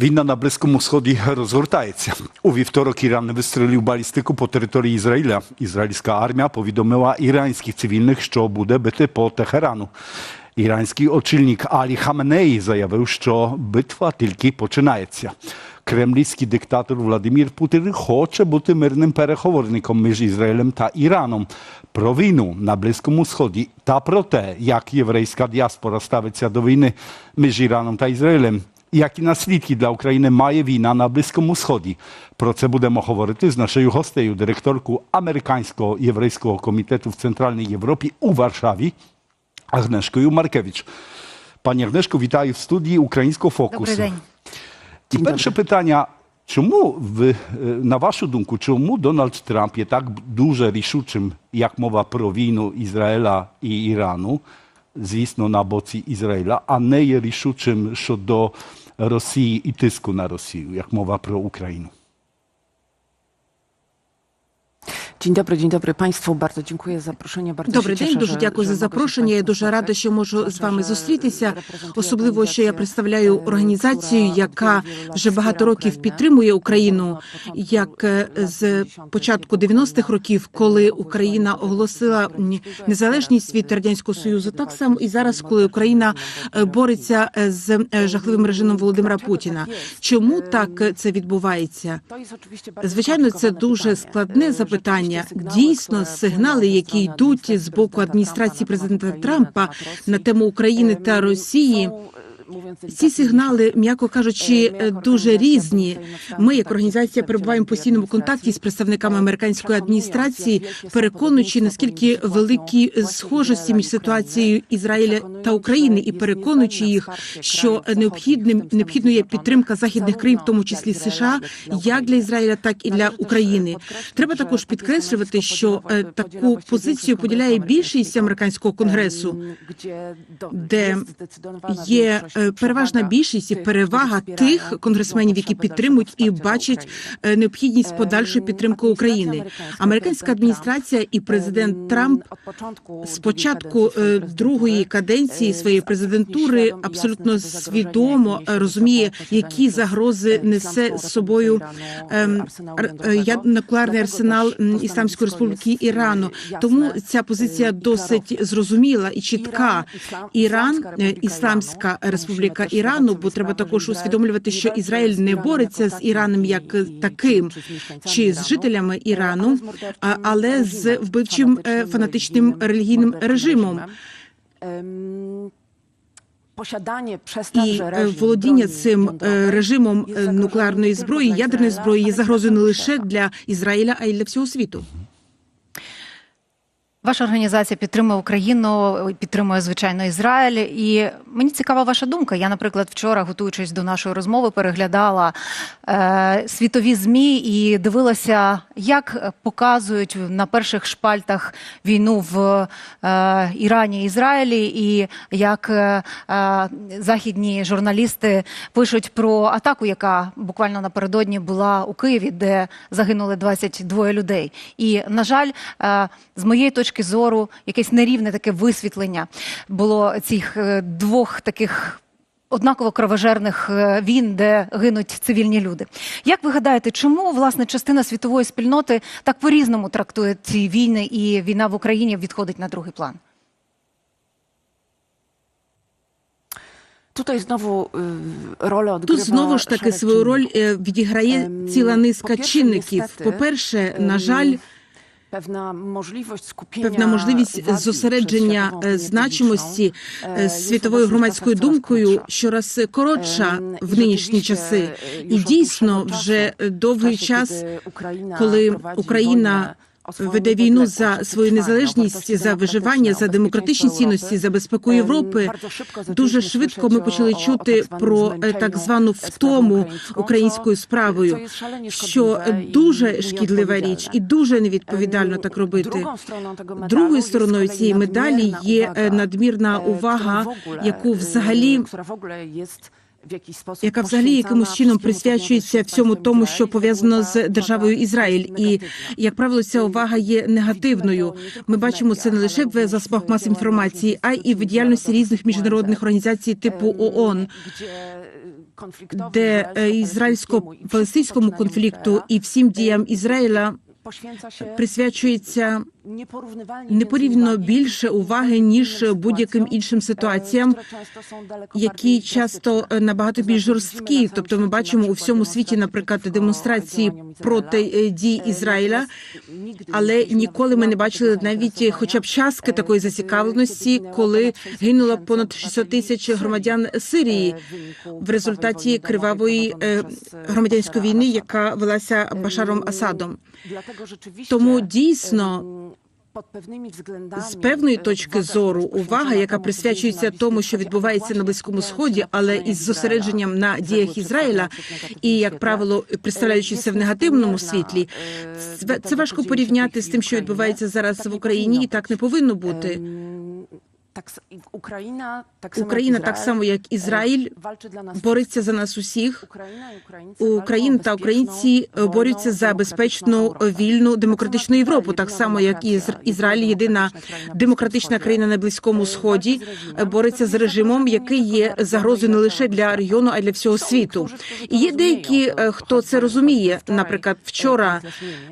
Війна на Близькому Сході розгортається. У вівторок Іран вистрелив балістику по території Ізраїля. Ізраїльська армія повідомила іранських цивільних, що буде бити по Техерану. Іранський очільник Алі Хаменеї заявив, що битва тільки починається. Кремлівський диктатор Владимир Путін хоче бути мирним переговорником між Ізраїлем та Іраном про війну на Близькому Сході та про те, як єврейська діаспора ставиться до війни між Іраном та Ізраїлем. Які наслідки для України має війна на Близькому Сході? Про це будемо говорити з нашою гостею, директорку Американського єврейського комітету в Центральній Європі у Варшаві Агнешкою Маркевич. Пані Агнешко, вітаю в студії Українського фокусу. Добрий день. І перше питання. Чому ви, е, на вашу думку, чому Дональд Трамп є так дуже рішучим, як мова про війну Ізраїля і Ірану, звісно, на боці Ізраїля, а не є рішучим щодо Росії і тиску на Росію, як мова про Україну? Dzień dobry, dzień dobry Państwu. Bardzo dziękuję za zaproszenie. Bardzo Добрий день, дуже дякую że за запрошення. Я дуже рада, що можу з вами зустрітися, особливо що я представляю організацію, яка вже багато років підтримує Україну, як з початку kiedy 90-х років, коли Україна оголосила незалежність від радянського союзу, так само і зараз, коли Україна бореться з жахливим режимом Володимира Путіна. Чому так це відбувається? To jest oczywiście bardzo Звичайно, це дуже складне запитання. Sygnały, Дійсно, сигнали, які йдуть з боку адміністрації президента Трампа на тему України та Росії. Ці сигнали, м'яко кажучи, е, дуже різні. Ми, як організація, перебуваємо в постійному контакті з представниками американської адміністрації, переконуючи наскільки великі схожості між ситуацією Ізраїля та України, і переконуючи їх, що необхідним необхідно є підтримка західних країн, в тому числі США, як для Ізраїля, так і для України. Треба також підкреслювати, що е, таку позицію поділяє більшість американського конгресу. де є е, переважна більшість і перевага тих конгресменів, які підтримують і бачать е, необхідність подальшої підтримки України. Американська адміністрація і президент Трамп з початку е, другої каденції своєї президентури абсолютно свідомо е, розуміє, які загрози несе з собою ем, е, нуклеарний арсенал Ісламської Республіки Ірану. Тому ця позиція досить зрозуміла і чітка. Іран, е, Ісламська Республіка Ірану, бо треба також усвідомлювати, що Ізраїль не бореться з Іраном як таким чи з жителями Ірану, але з вбивчим е, фанатичним релігійним режимом. І е, володіння цим е, режимом е, нуклеарної зброї, ядерної зброї є загрозою не лише для Ізраїля, а й для всього світу. Ваша організація підтримує Україну, підтримує звичайно Ізраїль. І мені цікава ваша думка. Я, наприклад, вчора, готуючись до нашої розмови, переглядала е, світові змі і дивилася, як показують на перших шпальтах війну в е, Ірані Ізраїлі, і як е, е, західні журналісти пишуть про атаку, яка буквально напередодні була у Києві, де загинули 22 людей. І на жаль, е, з моєї точки зору, якесь нерівне таке висвітлення було цих е, двох таких. Однаково кровожерних е, війн, де гинуть цивільні люди. Як ви гадаєте, чому власне частина світової спільноти так по-різному трактує ці війни, і війна в Україні відходить на другий план? Rolę Тут знову ж таки свою роль е, відіграє Ем, ціла низка чинників. По-перше, на ем, жаль, Pewna możliwość skupienia певна можливість зосередження е, значимості е, e, світовою громадською думкою щораз коротша Ем, в нинішні часи. e, І дійсно, вже довгий час, коли Україна веде війну за свою незалежність, за виживання, за демократичні цінності, за безпеку Європи. Дуже швидко ми почали чути про е, так звану втому українською, справою, що дуже шкідлива річ і дуже невідповідально так робити. Другою стороною цієї медалі є е, надмірна увага, яку взагалі яка взагалі якимось чином присвячується всьому тому, що пов'язано з державою Ізраїль, і як правило, ця увага є негативною. Ми бачимо це не лише в засобах мас інформації, а й в діяльності різних міжнародних організацій типу ООН. де е, ізраїльсько-палестинському конфлікту і всім діям Ізраїля присвячується непорівняно більше уваги ніж будь-яким іншим ситуаціям, які часто набагато більш жорсткі. Тобто, ми бачимо у всьому світі, наприклад, демонстрації проти е, дій Ізраїля, але ніколи ми не бачили навіть хоча б частки такої зацікавленості, коли гинуло понад 600 тисяч громадян Сирії в результаті кривавої е, громадянської війни, яка велася Башаром Асадом. Тому дійсно З певної точки зору увага, яка присвячується тому, що відбувається на близькому сході, але із зосередженням на діях Ізраїля, і як правило, представляючися в негативному світлі, це, це важко порівняти з тим, що відбувається зараз в Україні, і так не повинно бути. Україна так Україна, так само як Ізраїль, бореться за нас усіх. Україна та українці е, борються за безпечну, е, вільну, демократичну Європу, так само як і Ізраїль, єдина демократична країна на близькому сході, е, бореться з режимом, який є загрозою не лише для регіону, а й для всього світу. І є деякі, е, хто це розуміє. Наприклад, вчора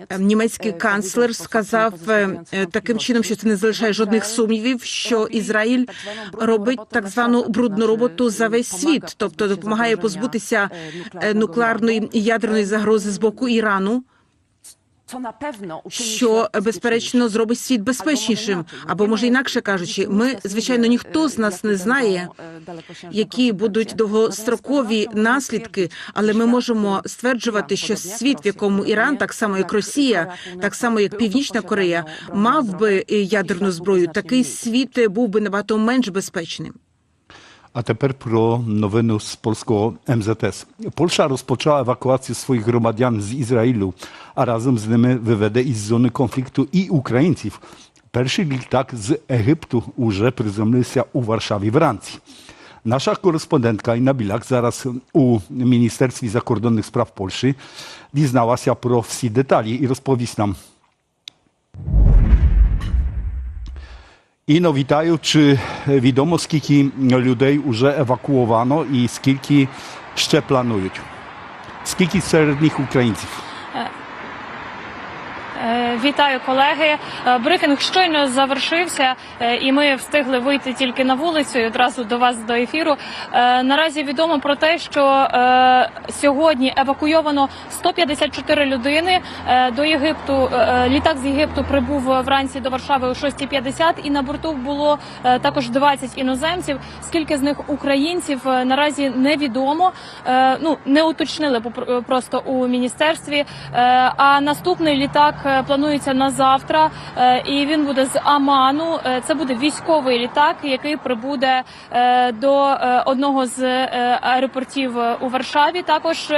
е, німецький канцлер сказав е, е, таким чином, що це не залишає жодних сумнівів, що Ізраїль робить так звану брудну роботу за весь світ, тобто допомагає позбутися е, нуклеарної і ядерної загрози з боку Ірану, що е, безперечно зробить світ безпечнішим. Або може інакше кажучи, ми звичайно ніхто з нас не знає, які будуть довгострокові наслідки, але ми можемо стверджувати, що світ, в якому Іран, так само як Росія, так само як Північна Корея, мав би е, ядерну зброю, такий світ е, був би набагато менш безпечним. A тепер про новину з польського МЗС. Польща розпочала евакуацію своїх громадян з Ізраїлю, а разом з ними виведе із зони конфлікту і українців. Перший літак з Єгипту уже приземлився у Варшаві вранці. Наша кореспондентка Інна Білак зараз у Міністерстві закордонних справ Польщі дізналася про всі деталі і розповість нам. Іно, вітаю. Чи відомо, скільки людей вже евакуовано і скільки ще планують? Скільки серед них українців? Е, Вітаю, колеги. Е, Брифінг щойно завершився, е, і ми встигли вийти тільки на вулицю і одразу до вас до ефіру. Е, Наразі відомо про те, що сьогодні евакуйовано 154 людини до Єгипту. Літак з Єгипту прибув вранці до Варшави о 6.50 і на борту було також 20 іноземців. Скільки з них українців наразі невідомо. Ну не уточнили просто у міністерстві. А наступний літак е, планується на завтра, е, і він буде з Аману. Е, Це буде військовий літак, який прибуде е, до одного з аеропортів у Варшаві. Також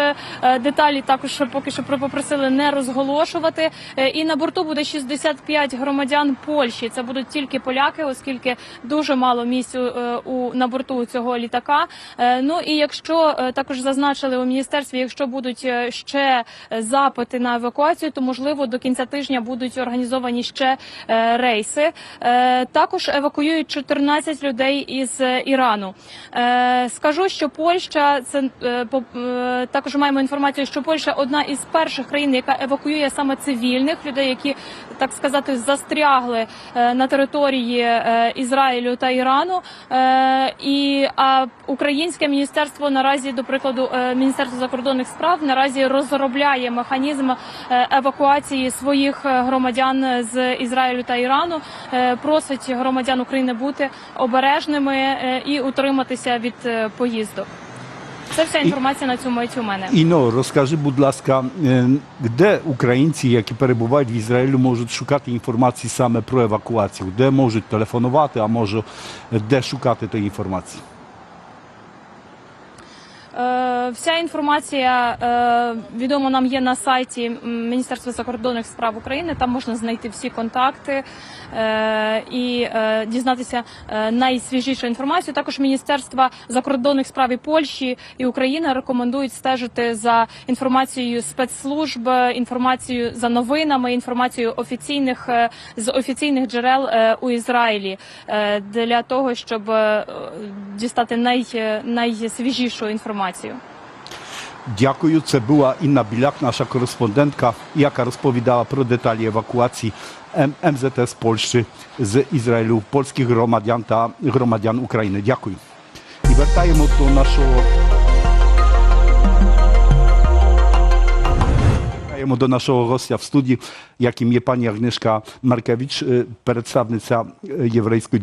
деталі також поки що попросили не розголошувати. І на борту буде 65 громадян Польщі. Це будуть тільки поляки, оскільки дуже мало місць у на борту цього літака. Ну і якщо також зазначили у міністерстві, якщо будуть ще запити на евакуацію, то можливо до кінця тижня будуть організовані ще е, рейси. Е, Також евакуюють 14 людей із е, Ірану. Скажу, що Польща це також маємо інформацію, що Польща одна із перших країн, яка евакуює саме цивільних людей, які так сказати застрягли на території Ізраїлю та Ірану. І а українське міністерство наразі, до прикладу, міністерство закордонних справ наразі розробляє механізм евакуації своїх громадян з Ізраїлю та Ірану. Е, Просить громадян України бути обережними е, і утриматися від е, поїздок. Це вся інформація на цю мить у мене. Іно, розкажи, будь ласка, е, де українці, які перебувають в Ізраїлю, можуть шукати інформації саме про евакуацію? Де можуть телефонувати, а може де шукати тієї інформації? Е, Вся інформація е, відомо нам є на сайті Міністерства закордонних справ України. Там можна знайти всі контакти е, і е, дізнатися найсвіжішу інформацію. Також Міністерства закордонних справ і Польщі і України рекомендують стежити за інформацією спецслужб, інформацією за новинами, інформацією офіційних з офіційних джерел у Ізраїлі для того, щоб дістати най, найсвіжішу інформацію. Дякую. Це була Інна Біляк, наша кореспондентка, яка розповідала про деталі евакуації М- МЗТ з Польщі, з Ізраїлю, польських громадян та громадян України. Дякую. І вертаємо до нашого. Вертаємо до нашого гостя в студії, яким є пані Агнешка Маркевич, е, представниця е, єврейської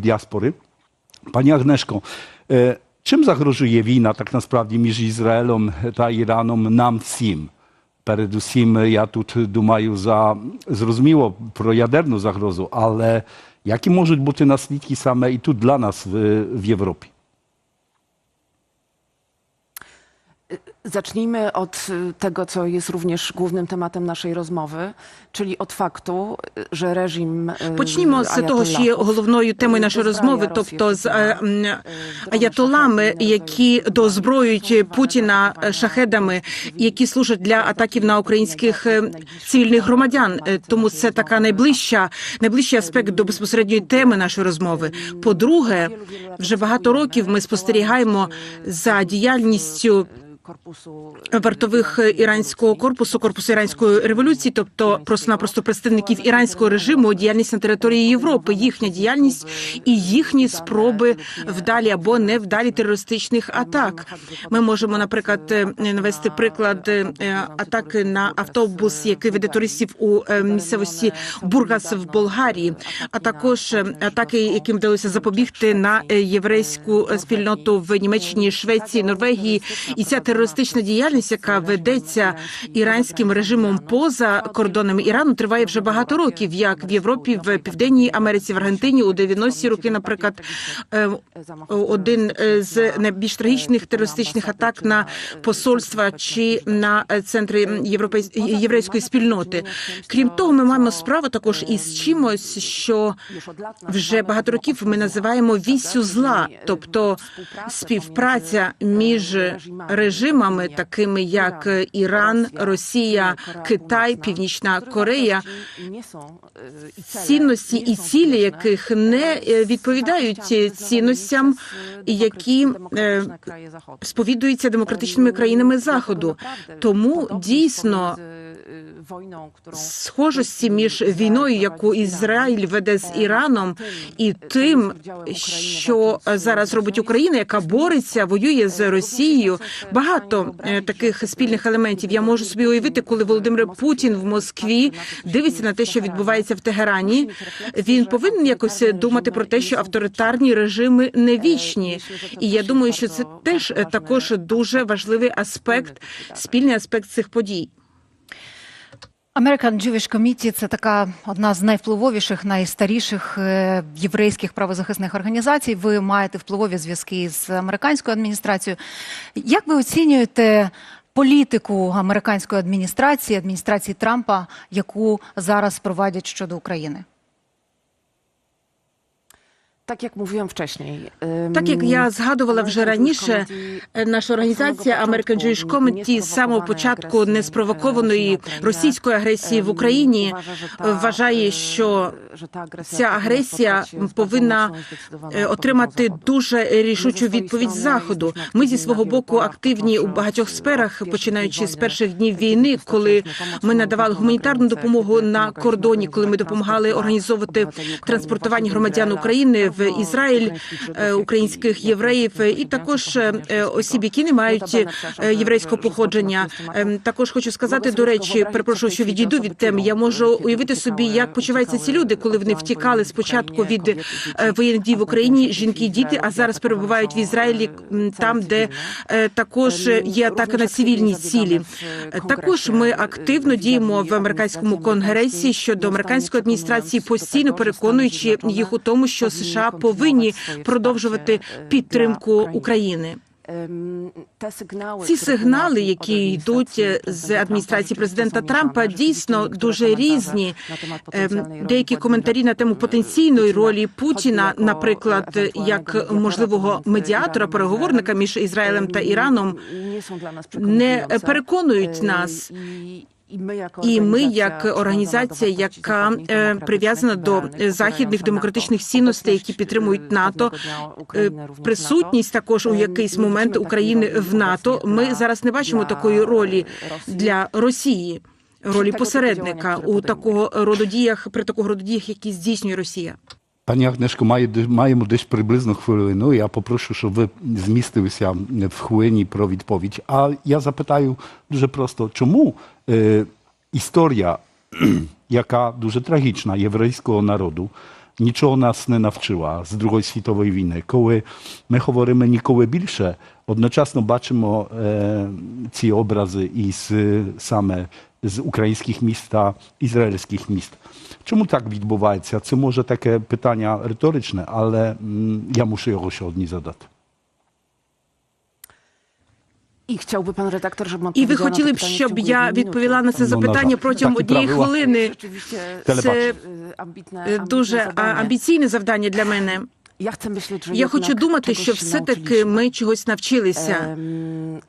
діаспори. Пані Агнешко, е, чим загрожує війна так насправді між Ізраїлем та Іраном нам всім? Передусім, я тут думаю за зрозуміло про ядерну загрозу, але які можуть бути наслідки саме і тут для нас в, в Європі? Zacznijmy od y, tego, co jest również głównym tematem naszej rozmowy, czyli od faktu, y, że reżim. Почнімо з того, що є головною темою нашої розмови, тобто з аятолами, які доозброюють Путіна шахедами, які служать для атаків на українських цивільних громадян. Тому це така найближча, найближчий аспект до безпосередньої теми нашої розмови. По-друге, вже багато років ми спостерігаємо за діяльністю корпусу вартових іранського корпусу, корпусу іранської революції, тобто просто-напросто представників іранського режиму, діяльність на території Європи, їхня діяльність і їхні спроби вдалі або невдалі терористичних атак. Ми можемо, наприклад, е, навести приклад е, атаки на автобус, який веде туристів у е, місцевості Бургас в Болгарії, а також е, атаки, яким вдалося запобігти на е, єврейську е, спільноту в Німеччині, Швеції, Норвегії, і ця терористична діяльність, яка ведеться іранським режимом поза кордонами Ірану, триває вже багато років, як в Європі, в Південній Америці, в Аргентині у 90-ті роки, наприклад, е, один е, з найбільш трагічних терористичних атак на посольства чи на центри європейсь... єврейської спільноти. Крім того, ми маємо справу також із чимось, що вже багато років ми називаємо вісю зла, тобто співпраця між режимами, такими як Іран, Росія, Китай, Північна Корея, цінності і цілі яких не е, відповідають цінностям, які е, сповідуються демократичними країнами заходу. Тому дійсно схожості між війною, яку Ізраїль веде з Іраном, і тим, що зараз робить Україна, яка бореться, воює з Росією. Багато е, таких спільних елементів. Я можу собі уявити, коли Володимир Путін в Москві дивиться на те, що відбувається в Тегерані. Він повинен якось думати про те, що авторитарні режими не вічні. І я думаю, що це теж е, також дуже важливий аспект, спільний аспект цих подій. American Jewish Committee – це така одна з найвпливовіших, найстаріших е, єврейських правозахисних організацій. Ви маєте впливові зв'язки з американською адміністрацією. Як ви оцінюєте політику американської адміністрації, адміністрації Трампа, яку зараз проводять щодо України? Так як mówiłam wcześniej. Так як я згадувала вже раніше, наша організація American Jewish Committee з самого початку неспровокованої російської агресії в Україні вважає, що ця агресія повинна отримати дуже рішучу відповідь з заходу. Ми зі свого боку активні у багатьох сферах, починаючи з перших днів війни, коли ми надавали гуманітарну допомогу на кордоні, коли ми допомагали організовувати транспортування громадян України в Ізраїль, е, українських євреїв і також е, осіб, які не мають е, єврейського походження. Також хочу сказати, до речі, перепрошую, що відійду від теми. Я можу уявити собі, як почуваються ці люди, коли вони втікали спочатку від е, воєнних дій в Україні, жінки, і діти, а зараз перебувають в Ізраїлі, там, де е, також є атака на цивільні цілі. Е, Також ми активно діємо в американському конгресі щодо американської адміністрації, постійно переконуючи їх у тому, що США повинні продовжувати підтримку України. Ці сигнали, які йдуть з адміністрації президента Трампа, дійсно дуже різні. Ем, Деякі коментарі на тему потенційної ролі Путіна, наприклад, як можливого медіатора, переговорника між Ізраїлем та Іраном, не переконують нас. І ми, як організація, do яка е, прив'язана до е, західних демократичних цінностей, які підтримують е, НАТО, е, в присутність також у якийсь момент України в НАТО. Ми зараз не бачимо такої ролі для Росії, ролі посередника у такого роду діях при такого роду діях, які здійснює Росія. Пані Агнешко, має, маємо десь приблизно хвилину. Я попрошу, щоб ви змістилися в хвилині про відповідь. А я запитаю дуже просто, чому е, історія, яка дуже трагічна єврейського народу, нічого нас не навчила з Другої світової війни, коли ми говоримо ніколи більше, одночасно бачимо е, ці образи із е, саме з українських міст та ізраїльських міст. Чому так відбувається? Це може таке питання риторичне, але я мушу його сьогодні задати. І chciałby pan redaktor, żebym І ви хотіли б, щоб я відповіла на це Ну, запитання протягом однієї хвилини. Це е, амбітне, е, дуже амбіційне завдання для мене. Я хочу думати, що все-таки ми чогось навчилися. Ем,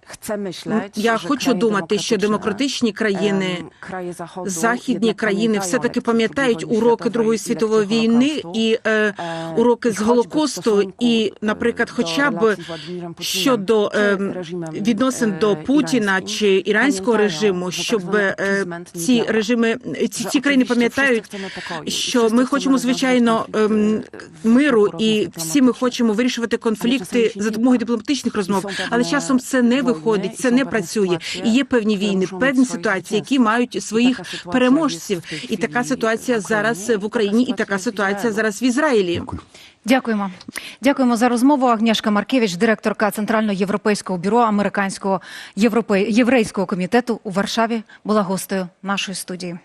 Я хочу думати, що демократичні, країни, ем, західні країни все-таки пам'ятають уроки Другої світової війни і е, Е, уроки з Голокосту, і, е, наприклад, хоча б щодо е, відносин е, до Путіна чи іранського режиму, щоб е, ці режими, ці, ці країни пам'ятають, що ми хочемо звичайно ем, e, миру, шляхом і всі ми хочемо вирішувати конфлікти за допомогою дипломатичних розмов. Але часом це не виходить, це не працює. І є певні війни, певні ситуації, які мають своїх переможців. І така ситуація зараз в Україні, і така ситуація зараз в Ізраїлі. Дякуємо. Дякуємо за розмову. Агнєшка Маркевич, директорка Центрально-європейського бюро американського європей... єврейського комітету у Варшаві, була гостею нашої студії.